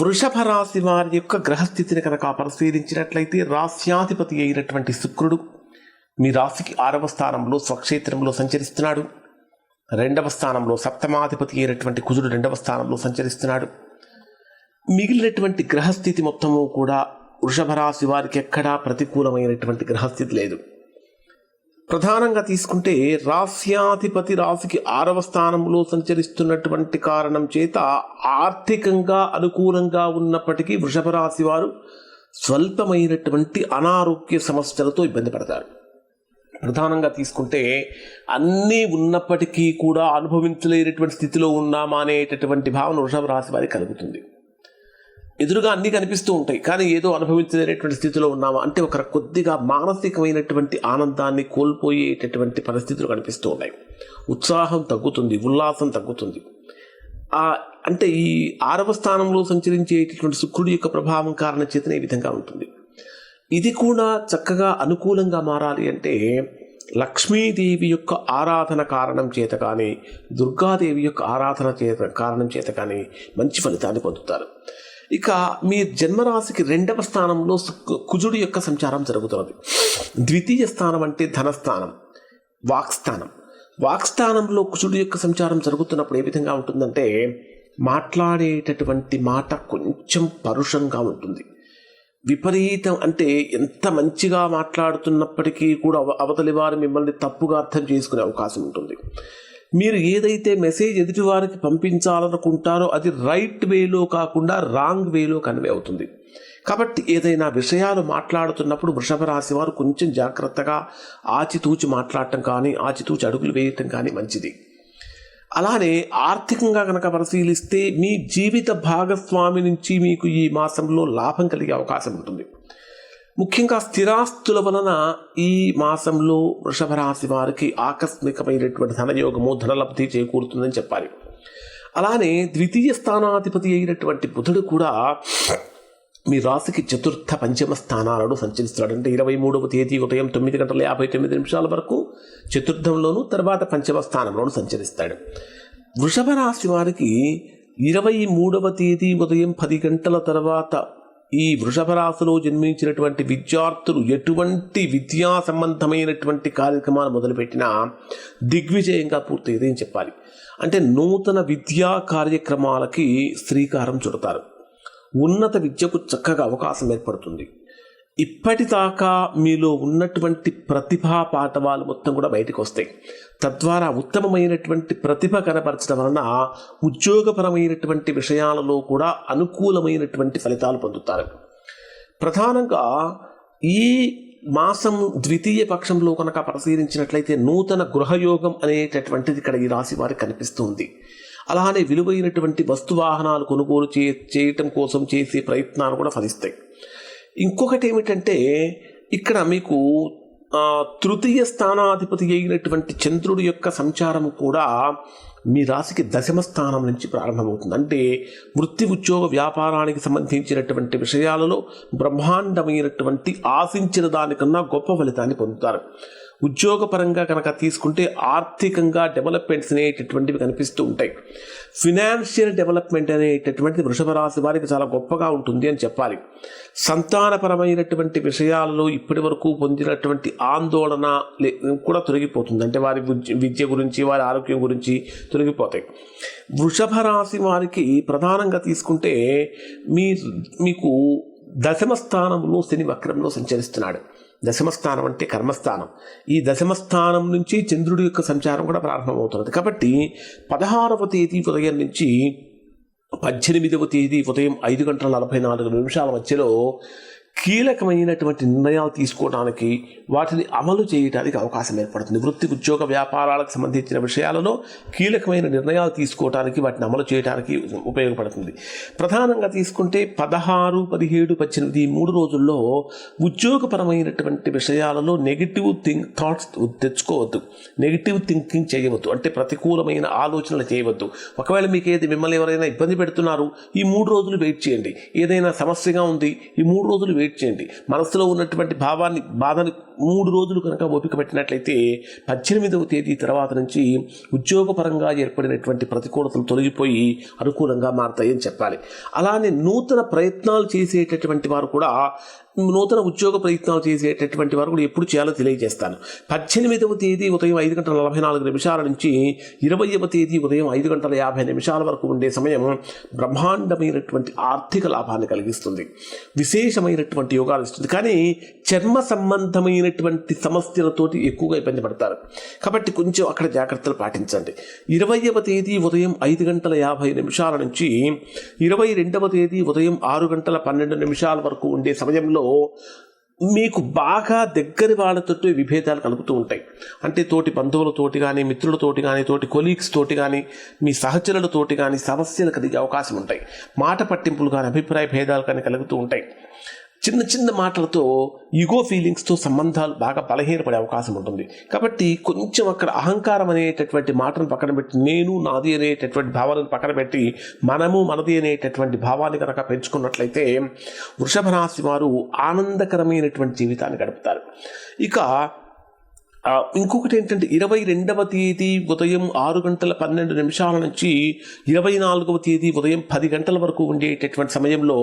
వృషభ రాశి వారి యొక్క గ్రహస్థితిని కనుక పరిశీలించినట్లయితే రాశ్యాధిపతి అయినటువంటి శుక్రుడు మీ రాశికి ఆరవ స్థానంలో స్వక్షేత్రంలో సంచరిస్తున్నాడు. రెండవ స్థానంలో సప్తమాధిపతి అయినటువంటి కుజుడు రెండవ స్థానంలో సంచరిస్తున్నాడు. మిగిలినటువంటి గ్రహస్థితి మొత్తము కూడా వృషభ రాశి వారికి ఎక్కడా ప్రతికూలమైనటువంటి గ్రహస్థితి లేదు. ప్రధానంగా తీసుకుంటే రాస్యాధిపతి రాశికి ఆరవ స్థానంలో సంచరిస్తున్నటువంటి కారణం చేత ఆర్థికంగా అనుకూలంగా ఉన్నప్పటికీ వృషభ రాశి వారు స్వల్పమైనటువంటి అనారోగ్య సమస్యలతో ఇబ్బంది పడతారు. ప్రధానంగా తీసుకుంటే అన్నీ ఉన్నప్పటికీ కూడా అనుభవించలేనటువంటి స్థితిలో ఉన్నామా అనేటటువంటి భావన వృషభ రాశి వారికి కలుగుతుంది. ఎదురుగా అన్నీ కనిపిస్తూ ఉంటాయి. కానీ ఏదో అనుభవించలేనటువంటి స్థితిలో ఉన్నామా? అంటే ఒక కొద్దిగా మానసికమైనటువంటి ఆనందాన్ని కోల్పోయేటటువంటి పరిస్థితులు కనిపిస్తూ ఉన్నాయి. ఉత్సాహం తగ్గుతుంది ఉల్లాసం తగ్గుతుంది. ఆ అంటే ఈ ఆరవ స్థానంలో సంచరించేటటువంటి శుక్రుడి యొక్క ప్రభావం కారణ చేతనే ఈ విధంగా ఉంటుంది. ఇది కూడా చక్కగా అనుకూలంగా మారాలి అంటే లక్ష్మీదేవి యొక్క ఆరాధన కారణం చేత కానీ దుర్గాదేవి యొక్క ఆరాధన చేత కారణం చేత కానీ మంచి ఫలితాన్ని పొందుతారు. ఇక మీ జన్మరాశికి రెండవ స్థానంలో కుజుడు కుజుడి యొక్క సంచారం జరుగుతున్నది. ద్వితీయ స్థానం అంటే ధనస్థానం వాక్స్థానం. వాక్స్థానంలో కుజుడి యొక్క సంచారం జరుగుతున్నప్పుడు ఏ విధంగా ఉంటుందంటే మాట్లాడేటటువంటి మాట కొంచెం పరుషంగా ఉంటుంది. విపరీతం అంటే ఎంత మంచిగా మాట్లాడుతున్నప్పటికీ కూడా అవ- అవతలి వారు మిమ్మల్ని తప్పుగా అర్థం చేసుకునే అవకాశం ఉంటుంది. మీరు ఏదైతే మెసేజ్ ఎదుటివారికి పంపించాలనుకుంటారో అది రైట్ వేలో కాకుండా రాంగ్ వేలో కన్వే అవుతుంది. కాబట్టి ఏదైనా విషయాలు మాట్లాడుతున్నప్పుడు వృషభ రాశి వారు కొంచెం జాగ్రత్తగా ఆచితూచి మాట్లాడటం కానీ ఆచితూచి అడుగులు వేయటం కానీ మంచిది. అలానే ఆర్థికంగా కనుక పరిశీలిస్తే మీ జీవిత భాగస్వామి నుంచి మీకు ఈ మాసంలో లాభం కలిగే అవకాశం ఉంటుంది. ముఖ్యంగా స్థిరాస్తుల వలన ఈ మాసంలో వృషభ రాశి వారికి ఆకస్మికమైనటువంటి ధనయోగము ధనలబ్ధి చేకూరుతుందని చెప్పాలి. అలానే ద్వితీయ స్థానాధిపతి అయినటువంటి బుధుడు కూడా మీ రాశికి చతుర్థ పంచమ స్థానాలను సంచరిస్తున్నాడు. అంటే ఇరవై మూడవ తేదీ ఉదయం తొమ్మిది గంటల యాభై తొమ్మిది నిమిషాల వరకు చతుర్థంలోను తర్వాత పంచమ స్థానంలోను సంచరిస్తాడు. వృషభ రాశి వారికి ఇరవై మూడవ తేదీ ఉదయం పది గంటల తర్వాత ఈ వృషభ రాశిలో జన్మించినటువంటి విద్యార్థులు ఎటువంటి విద్యా సంబంధమైనటువంటి కార్యక్రమాలు మొదలుపెట్టినా దిగ్విజయంగా పూర్తయ్యేది అని చెప్పాలి. అంటే నూతన విద్యా కార్యక్రమాలకి శ్రీకారం చుడతారు. ఉన్నత విద్యకు చక్కగా అవకాశం ఏర్పడుతుంది. ఇప్పటిదాకా మీలో ఉన్నటువంటి ప్రతిభా పాఠవాలు మొత్తం కూడా బయటకు వస్తాయి. తద్వారా ఉత్తమమైనటువంటి ప్రతిభ కనపరచడం వలన ఉద్యోగపరమైనటువంటి విషయాలలో కూడా అనుకూలమైనటువంటి ఫలితాలు పొందుతారు. ప్రధానంగా ఈ మాసం ద్వితీయ పక్షంలో కనుక పరిశీలించినట్లయితే నూతన గృహయోగం అనేటటువంటిది ఇక్కడ ఈ రాశి వారికి కనిపిస్తుంది. అలానే విలువైనటువంటి వస్తువాహనాలు కొనుగోలు చే చేయటం కోసం చేసే ప్రయత్నాలు కూడా ఫలిస్తాయి. ఇంకొకటి ఏమిటంటే ఇక్కడ మీకు తృతీయ స్థానాధిపతి అయినటువంటి చంద్రుడి యొక్క సంచారము కూడా మీ రాశికి దశమ స్థానం నుంచి ప్రారంభమవుతుంది. అంటే వృత్తి ఉద్యోగ వ్యాపారానికి సంబంధించినటువంటి విషయాలలో బ్రహ్మాండమైనటువంటి ఆశించిన దానికన్నా గొప్ప ఫలితాన్ని పొందుతారు. ఉద్యోగపరంగా కనుక తీసుకుంటే ఆర్థికంగా డెవలప్మెంట్స్ అనేటటువంటివి కనిపిస్తూ ఉంటాయి. ఫినాన్షియల్ డెవలప్మెంట్ అనేటటువంటిది వృషభ రాశి వారికి చాలా గొప్పగా ఉంటుంది అని చెప్పాలి. సంతానపరమైనటువంటి విషయాల్లో ఇప్పటి వరకు పొందినటువంటి ఆందోళన లే- కూడా తొలగిపోతుంది. అంటే వారి విద్య- విద్య గురించి వారి ఆరోగ్యం గురించి తొలగిపోతాయి. వృషభ రాశి వారికి ప్రధానంగా తీసుకుంటే మీ మీకు దశమ స్థానంలో శని వక్రంలో సంచరిస్తున్నాడు. దశమ స్థానం అంటే కర్మస్థానం. ఈ దశమ స్థానం నుంచి చంద్రుడి యొక్క సంచారం కూడా ప్రారంభమవుతున్నది. కాబట్టి పదహారవ తేదీ ఉదయం నుంచి పద్దెనిమిదవ తేదీ ఉదయం ఐదు గంటల నలభై నాలుగు నిమిషాల మధ్యలో కీలకమైనటువంటి నిర్ణయాలు తీసుకోవడానికి వాటిని అమలు చేయడానికి అవకాశం ఏర్పడుతుంది. వృత్తి ఉద్యోగ వ్యాపారాలకు సంబంధించిన విషయాలలో కీలకమైన నిర్ణయాలు తీసుకోవడానికి వాటిని అమలు చేయడానికి ఉపయోగపడుతుంది. ప్రధానంగా తీసుకుంటే పదహారు పదిహేడు పద్దెనిమిది ఈ మూడు రోజుల్లో ఉద్యోగపరమైనటువంటి విషయాలలో నెగిటివ్ థింక్ థాట్స్ తెచ్చుకోవద్దు. నెగిటివ్ థింకింగ్ చేయవద్దు. అంటే ప్రతికూలమైన ఆలోచనలు చేయవద్దు. ఒకవేళ మీకు ఏది మిమ్మల్ని ఎవరైనా ఇబ్బంది పెడుతున్నారు ఈ మూడు రోజులు వెయిట్ చేయండి. ఏదైనా సమస్యగా ఉంది ఈ మూడు రోజులు వెయిట్ చేయండి. మనసులో ఉన్నటువంటి భావాన్ని బాధని మూడు రోజులు కనుక ఓపిక పెట్టినట్లయితే పద్దెనిమిదవ తేదీ తర్వాత నుంచి ఉద్యోగపరంగా ఏర్పడినటువంటి ప్రతికూలతలు తొలగిపోయి అనుకూలంగా మారతాయని చెప్పాలి. అలానే నూతన ప్రయత్నాలు చేసేటటువంటి వారు కూడా నూతన ఉద్యోగ ప్రయత్నాలు చేసేటటువంటి వారు కూడా ఎప్పుడు చేయాలో తెలియజేస్తాను. పద్దెనిమిదవ తేదీ ఉదయం ఐదు గంటల నలభై నాలుగు నిమిషాల నుంచి ఇరవైవ తేదీ ఉదయం ఐదు గంటల యాభై నిమిషాల వరకు ఉండే సమయం బ్రహ్మాండమైనటువంటి ఆర్థిక లాభాన్ని కలిగిస్తుంది. విశేషమైనటువంటి యోగాలు ఇస్తుంది. కానీ చర్మ సంబంధమైన సంబంధమైనటువంటి సమస్యలతోటి ఎక్కువగా ఇబ్బంది పడతారు. కాబట్టి కొంచెం అక్కడ జాగ్రత్తలు పాటించండి. ఇరవైవ తేదీ ఉదయం ఐదు గంటల యాభై నిమిషాల నుంచి ఇరవై రెండవ తేదీ ఉదయం ఆరు గంటల పన్నెండు నిమిషాల వరకు ఉండే సమయంలో మీకు బాగా దగ్గరి వాళ్ళతో విభేదాలు కలుగుతూ ఉంటాయి. అంటే తోటి బంధువులతోటి కానీ మిత్రులతోటి కానీ తోటి కొలీగ్స్ తోటి కానీ మీ సహచరులతోటి కానీ సమస్యలు కలిగే అవకాశం ఉంటాయి. మాట పట్టింపులు కానీ అభిప్రాయ భేదాలు కానీ కలుగుతూ ఉంటాయి. చిన్న చిన్న మాటలతో ఈగో ఫీలింగ్స్తో సంబంధాలు బాగా బలహీనపడే అవకాశం ఉంటుంది. కాబట్టి కొంచెం అక్కడ అహంకారం అనేటటువంటి మాటను పక్కన పెట్టి నేను నాది అనేటటువంటి భావాలను పక్కన పెట్టి మనము మనది అనేటటువంటి భావాన్ని కనుక పెంచుకున్నట్లయితే వృషభ రాశి వారు ఆనందకరమైనటువంటి జీవితాన్ని గడుపుతారు. ఇక ఇంకొకటి ఏంటంటే ఇరవై రెండవ తేదీ ఉదయం ఆరు గంటల పన్నెండు నిమిషాల నుంచి ఇరవై నాలుగవ తేదీ ఉదయం పది గంటల వరకు ఉండేటటువంటి సమయంలో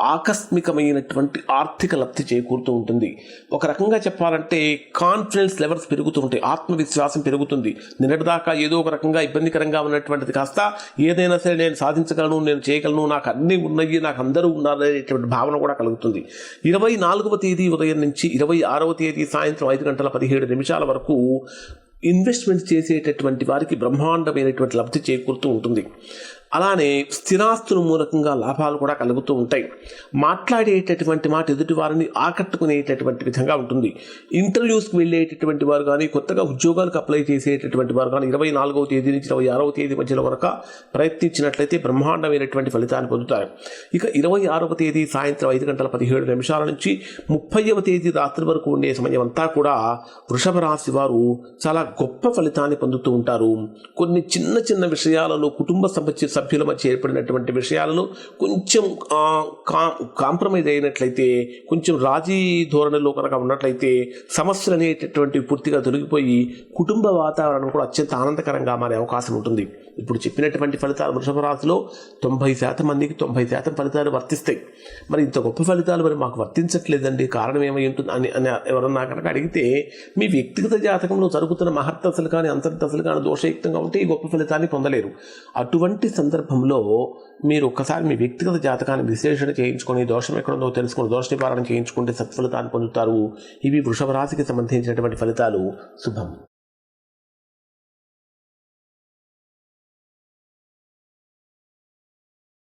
ఆకస్మికమైనటువంటి ఆర్థిక లబ్ధి చేకూరుతూ ఉంటుంది. ఒక రకంగా చెప్పాలంటే కాన్ఫిడెన్స్ లెవెల్స్ పెరుగుతూ ఉంటాయి ఆత్మవిశ్వాసం పెరుగుతుంది. నిన్నటిదాకా ఏదో ఒక రకంగా ఇబ్బందికరంగా ఉన్నటువంటిది కాస్త ఏదైనా సరే నేను సాధించగలను నేను చేయగలను నాకు అన్నీ ఉన్నాయి నాకు అందరూ ఉన్నారు అనేటువంటి భావన కూడా కలుగుతుంది. ఇరవై నాలుగవ తేదీ ఉదయం నుంచి ఇరవై ఆరవ తేదీ సాయంత్రం ఐదు గంటల పదిహేడు నిమిషాల వరకు ఇన్వెస్ట్మెంట్ చేసేటటువంటి వారికి బ్రహ్మాండమైనటువంటి లబ్ధి చేకూరుతూ ఉంటుంది. అలానే స్థిరాస్తుల మూలకంగా లాభాలు కూడా కలుగుతూ ఉంటాయి. మాట్లాడేటటువంటి మాట ఎదుటి వారిని ఆకట్టుకునేటటువంటి విధంగా ఉంటుంది. ఇంటర్వ్యూస్కి వెళ్ళేటటువంటి వారు కానీ కొత్తగా ఉద్యోగాలకు అప్లై చేసేటటువంటి వారు కానీ ఇరవై నాలుగవ తేదీ నుంచి ఇరవై ఆరవ తేదీ మధ్యలో వరకు ప్రయత్నించినట్లయితే బ్రహ్మాండమైనటువంటి ఫలితాన్ని పొందుతారు. ఇక ఇరవై ఆరవ తేదీ సాయంత్రం ఐదు గంటల పదిహేడు నిమిషాల నుంచి ముప్పైవ తేదీ రాత్రి వరకు ఉండే సమయం అంతా కూడా వృషభ రాశి వారు చాలా గొప్ప ఫలితాన్ని పొందుతూ ఉంటారు. కొన్ని చిన్న చిన్న విషయాలలో కుటుంబ సమస్య సభ్యుల మధ్య ఏర్పడినటువంటి విషయాలను కొంచెం కాంప్రమైజ్ అయినట్లయితే కొంచెం రాజీ ధోరణిలో కనుక ఉన్నట్లయితే సమస్యలు అనేటటువంటి పూర్తిగా తొలగిపోయి కుటుంబ వాతావరణం కూడా అత్యంత ఆనందకరంగా మారే అవకాశం ఉంటుంది. ఇప్పుడు చెప్పినటువంటి ఫలితాలు వృషభ రాశిలో తొంభై శాతం మందికి తొంభై శాతం ఫలితాలు వర్తిస్తాయి. మరి ఇంత గొప్ప ఫలితాలు మరి మాకు వర్తించట్లేదండి. కారణం ఏమై ఉంటుంది అని అని ఎవరన్నా కనుక అడిగితే మీ వ్యక్తిగత జాతకంలో జరుగుతున్న మహర్దశలు కానీ అంతర్దశలు కానీ దోషయుక్తంగా ఉంటే ఈ గొప్ప ఫలితాన్ని పొందలేరు. అటువంటి సందర్భంలో మీరు ఒక్కసారి మీ వ్యక్తిగత జాతకాన్ని విశ్లేషణ చేయించుకొని దోషం ఎక్కడుందో తెలుసుకొని దోష నివారణ చేయించుకుంటే సత్ఫలితాన్ని పొందుతారు. ఇవి వృషభ రాశికి సంబంధించినటువంటి ఫలితాలు. శుభం.